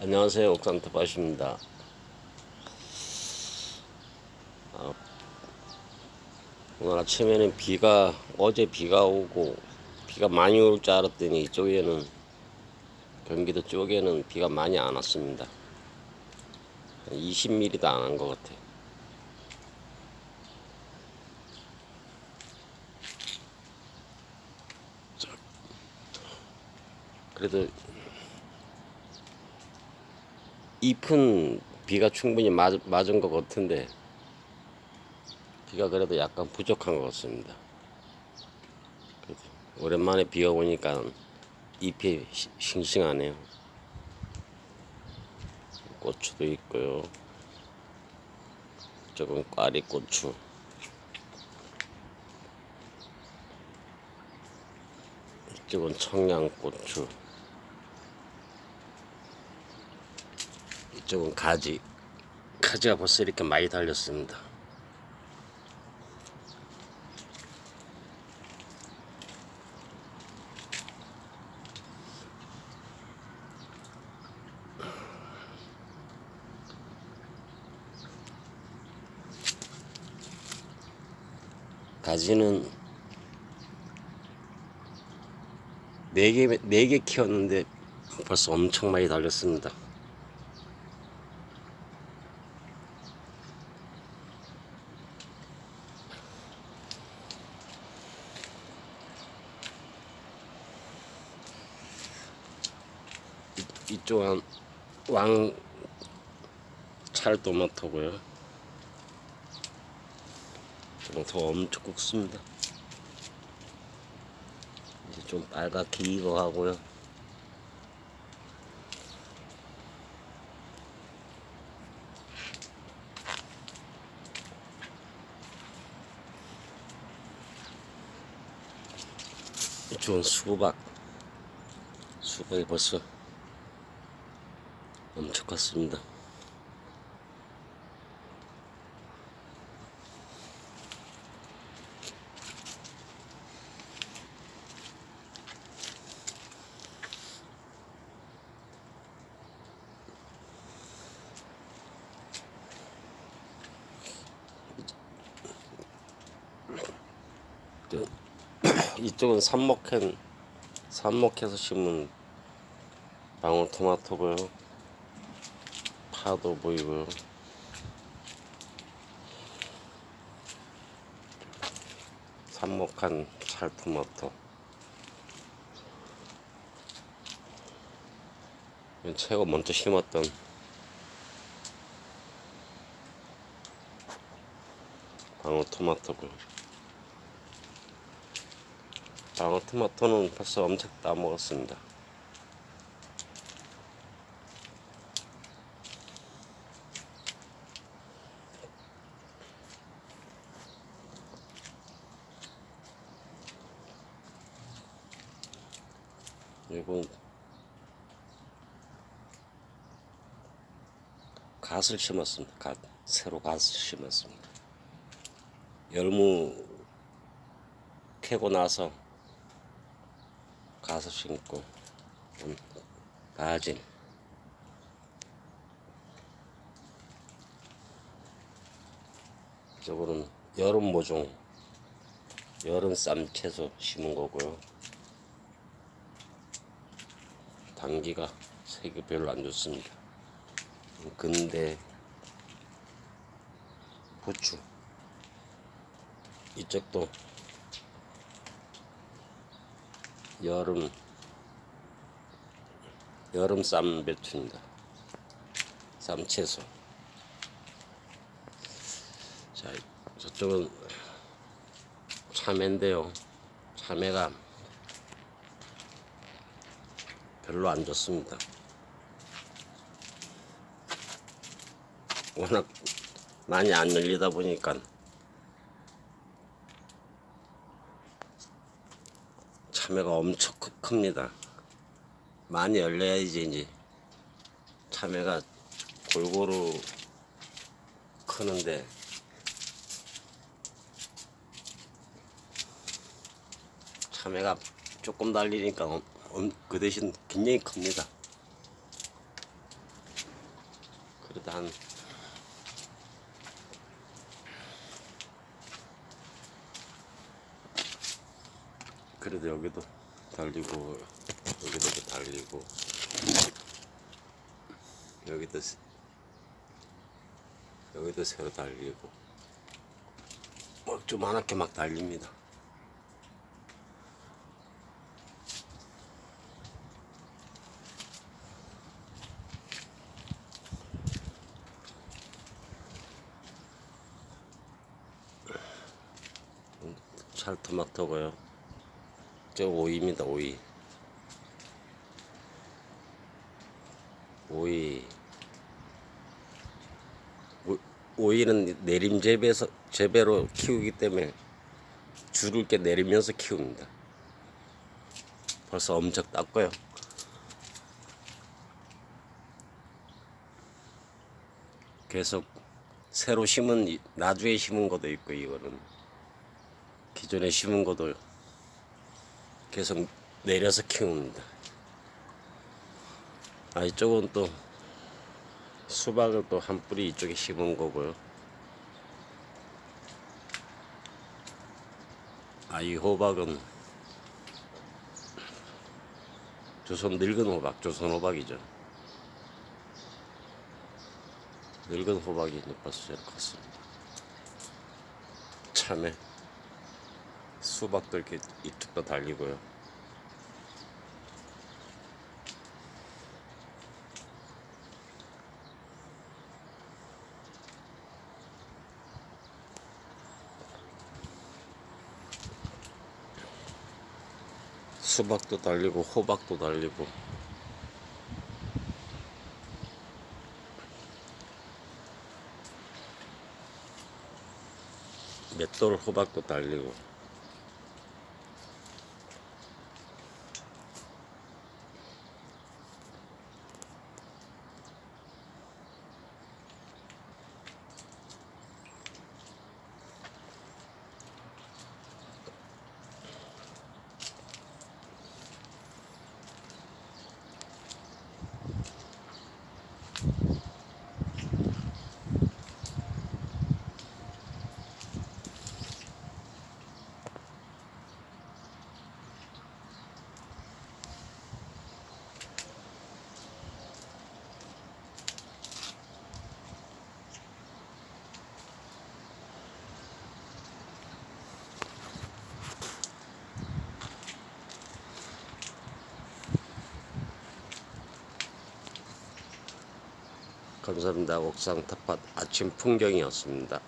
안녕하세요. 터바십니다. 아, 오늘 아침에는 비가 어제 비가 오고 비가 많이 올 줄 알았더니 이쪽에는 경기도 쪽에는 비가 많이 안 왔습니다. 20mm도 안 한 것 같아. 자, 그래도 잎은 비가 충분히 맞, 맞은 것 같은데 비가 그래도 약간 부족한 것 같습니다. 오랜만에 비가 오니까 잎이 시- 싱싱하네요. 고추도 있고요. 조금 꽈리 고추. 이쪽은 청양고추. 이쪽은 가지. 가지가 벌써 이렇게 많이 달렸습니다. 가지는 네 개, 네개 키웠는데 벌써 엄청 많이 달렸습니다. 이- 이쪽은 왕 찰토마토고요. 토마토 엄청 굵습니다. 이제 좀 빨갛게 익어가고요. 이쪽은 수박. 수박이 벌써 컸습니다. 저- 이쪽은 삽목캔 삽목해서 심은 방울토마토고요. 파도 보이고요. 삽목한. 이건 최고 먼저 심었던 방울토마토고요. 방울토마토는 벌써 엄청 따먹었습니다. 이건 갓을 심었습니다. 갓 새로 갓을 심었습니다. 열무 캐고 나서 갓을 심고 음, 가진 이쪽으로는 여름 모종 여름 쌈 채소 심은 거고요. 단기가 색이 별로 안 좋습니다. 근데 부추 이쪽도 여름 여름 쌈 배추입니다. 쌈 채소. 자 저쪽은 참외인데요. 참외가 별로 안 좋습니다. 워낙 많이 안 열리다 보니까 참외가 엄청 크- 큽니다. 많이 열려야지 이제 참외가 골고루 크는데 참외가 조금 달리니까 그 대신 굉장히 큽니다. 그래도 한 그래도 여기도 달리고 여기도 달리고 여기도 세- 여기도 새로 달리고 뭐 조그맣게 막 달립니다. 찰토마토고요. 저 오이입니다. 오이. 오이. 오- 오이는 내림 재배에서 재배로 키우기 때문에 줄을 게 내리면서 키웁니다. 벌써 엄청 땄고요. 계속 새로 심은 이- 나주에 심은 것도 있고 이거는 기존에 심은 것도 계속 내려서 키웁니다. 아 이쪽은 또 수박을 또 한 뿌리 이쪽에 심은 거고요. 아 이 호박은 조선 늙은 호박, 조선 호박이죠. 늙은 호박이 벌써 저렇게 컸습니다. 참에 수박도 이렇게 이쪽도 달리고요. 수박도 달리고 호박도 달리고 맷돌 호박도 달리고 감사합니다. 옥상 텃밭 아침 풍경이었습니다.